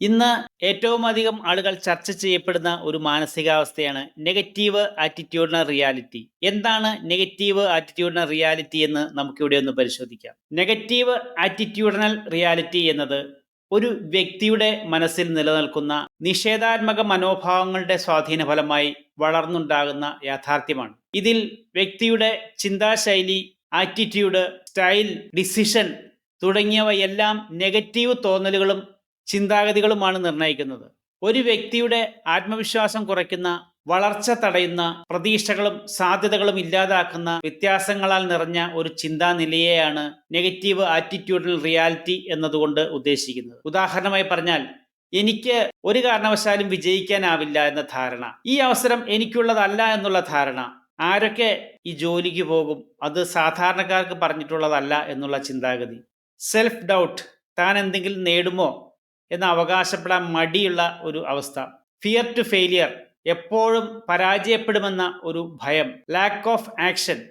ഇന്ന് ഏറ്റവും അധികം ആളുകൾ ചർച്ച ചെയ്യപ്പെടുന്ന ഒരു മാനസികാവസ്ഥയാണ് നെഗറ്റീവ് ആറ്റിറ്റ്യൂഡിനൽ റിയാലിറ്റി. എന്താണ് നെഗറ്റീവ് ആറ്റിറ്റ്യൂഡിനൽ റിയാലിറ്റി എന്ന് നമുക്കിവിടെ ഒന്ന് പരിശോധിക്കാം. നെഗറ്റീവ് ആറ്റിറ്റ്യൂഡിനൽ റിയാലിറ്റി എന്നത് ഒരു വ്യക്തിയുടെ മനസ്സിൽ നിലനിൽക്കുന്ന നിഷേധാത്മക മനോഭാവങ്ങളുടെ സ്വാധീന ഫലമായി വളർന്നുണ്ടാകുന്ന യാഥാർത്ഥ്യമാണ്. ഇതിൽ വ്യക്തിയുടെ ചിന്താശൈലി ആറ്റിറ്റ്യൂഡ് സ്റ്റൈൽ ഡിസിഷൻ തുടങ്ങിയവയെല്ലാം നെഗറ്റീവ് തോന്നലുകളും ചിന്താഗതികളുമാണ് നിർണയിക്കുന്നത്. ഒരു വ്യക്തിയുടെ ആത്മവിശ്വാസം കുറയ്ക്കുന്ന വളർച്ച തടയുന്ന പ്രതീക്ഷകളും സാധ്യതകളും ഇല്ലാതാക്കുന്ന വ്യത്യാസങ്ങളാൽ നിറഞ്ഞ ഒരു ചിന്താനിലയെയാണ് നെഗറ്റീവ് ആറ്റിറ്റ്യൂഡൽ റിയാലിറ്റി എന്നതുകൊണ്ട് ഉദ്ദേശിക്കുന്നത്. ഉദാഹരണമായി പറഞ്ഞാൽ എനിക്ക് ഒരു കാരണവശാലും വിജയിക്കാനാവില്ല എന്ന ധാരണ. ഈ അവസരം എനിക്കുള്ളതല്ല എന്നുള്ള ധാരണ. ആരൊക്കെ ഈ ജോലിക്ക് പോകും? അത് സാധാരണക്കാർക്ക് പറഞ്ഞിട്ടുള്ളതല്ല എന്നുള്ള ചിന്താഗതി. സെൽഫ് ഡൗട്ട് താൻ എന്തെങ്കിലും നേടുമോ? എന്ന് അവകാശപ്പെടാൻ മടിയുള്ള ഒരു അവസ്ഥ. ഫിയർ ടു ഫെയിലിയർ എപ്പോഴും പരാജയപ്പെടുമെന്ന ഒരു ഭയം. ലാക്ക് ഓഫ് ആക്ഷൻ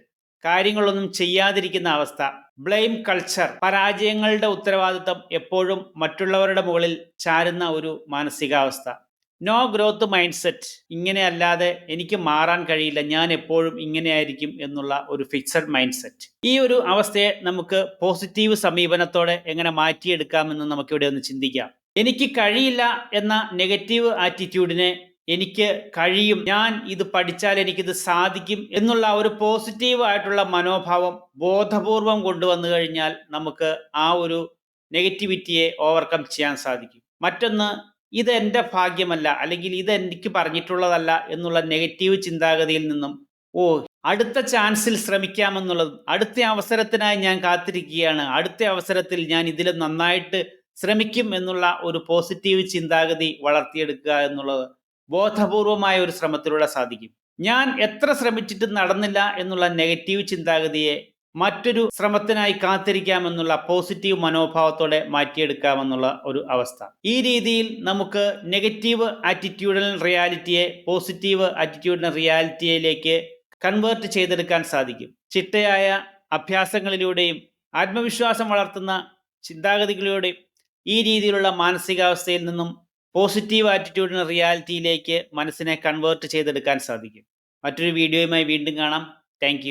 കാര്യങ്ങളൊന്നും ചെയ്യാതിരിക്കുന്ന അവസ്ഥ. ബ്ലെയിം കൾച്ചർ പരാജയങ്ങളുടെ ഉത്തരവാദിത്തം എപ്പോഴും മറ്റുള്ളവരുടെ മുകളിൽ ചാരുന്ന ഒരു മാനസികാവസ്ഥ. നോ ഗ്രോത്ത് മൈൻഡ് സെറ്റ് ഇങ്ങനെ അല്ലാതെ എനിക്ക് മാറാൻ കഴിയില്ല ഞാൻ എപ്പോഴും ഇങ്ങനെയായിരിക്കും എന്നുള്ള ഒരു ഫിക്സഡ് മൈൻഡ് സെറ്റ് ഈ ഒരു അവസ്ഥയെ നമുക്ക് പോസിറ്റീവ് സമീപനത്തോടെ എങ്ങനെ മാറ്റിയെടുക്കാമെന്ന് നമുക്കിവിടെ ഒന്ന് ചിന്തിക്കാം. എനിക്ക് കഴിയില്ല എന്ന നെഗറ്റീവ് ആറ്റിറ്റ്യൂഡിനെ എനിക്ക് കഴിയും. ഞാൻ ഇത് പഠിച്ചാൽ എനിക്കിത് സാധിക്കും എന്നുള്ള ഒരു പോസിറ്റീവ് ആയിട്ടുള്ള മനോഭാവം ബോധപൂർവം കൊണ്ടുവന്നു കഴിഞ്ഞാൽ നമുക്ക് ആ ഒരു നെഗറ്റിവിറ്റിയെ ഓവർകം ചെയ്യാൻ സാധിക്കും. മറ്റൊന്ന് ഇത് എന്റെ ഭാഗ്യമല്ല അല്ലെങ്കിൽ ഇത് എനിക്ക് പറഞ്ഞിട്ടുള്ളതല്ല എന്നുള്ള നെഗറ്റീവ് ചിന്താഗതിയിൽ നിന്നും ഓ അടുത്ത ചാൻസിൽ ശ്രമിക്കാമെന്നുള്ളതും അടുത്ത അവസരത്തിനായി ഞാൻ കാത്തിരിക്കുകയാണ് അടുത്ത അവസരത്തിൽ ഞാൻ ഇതിൽ നന്നായിട്ട് ശ്രമിക്കും എന്നുള്ള ഒരു പോസിറ്റീവ് ചിന്താഗതി വളർത്തിയെടുക്കുക എന്നുള്ളത് ബോധപൂർവമായ ഒരു ശ്രമത്തിലൂടെ സാധിക്കും. ഞാൻ എത്ര ശ്രമിച്ചിട്ടും നടന്നില്ല എന്നുള്ള നെഗറ്റീവ് ചിന്താഗതിയെ മറ്റൊരു ശ്രമത്തിനായി കാത്തിരിക്കാമെന്നുള്ള പോസിറ്റീവ് മനോഭാവത്തോടെ മാറ്റിയെടുക്കാമെന്നുള്ള ഒരു അവസ്ഥ. ഈ രീതിയിൽ നമുക്ക് നെഗറ്റീവ് ആറ്റിറ്റ്യൂഡൽ റിയാലിറ്റിയെ പോസിറ്റീവ് ആറ്റിറ്റ്യൂഡൽ റിയാലിറ്റിയിലേക്ക് കൺവേർട്ട് ചെയ്തെടുക്കാൻ സാധിക്കും. ചിട്ടയായ അഭ്യാസങ്ങളിലൂടെയും ആത്മവിശ്വാസം വളർത്തുന്ന ചിന്താഗതികളിലൂടെയും ഈ രീതിയിലുള്ള മാനസികാവസ്ഥയിൽ നിന്നും പോസിറ്റീവ് ആറ്റിറ്റ്യൂഡിന് റിയാലിറ്റിയിലേക്ക് മനസ്സിനെ കൺവേർട്ട് ചെയ്തെടുക്കാൻ സാധിക്കും. മറ്റൊരു വീഡിയോയുമായി വീണ്ടും കാണാം. താങ്ക്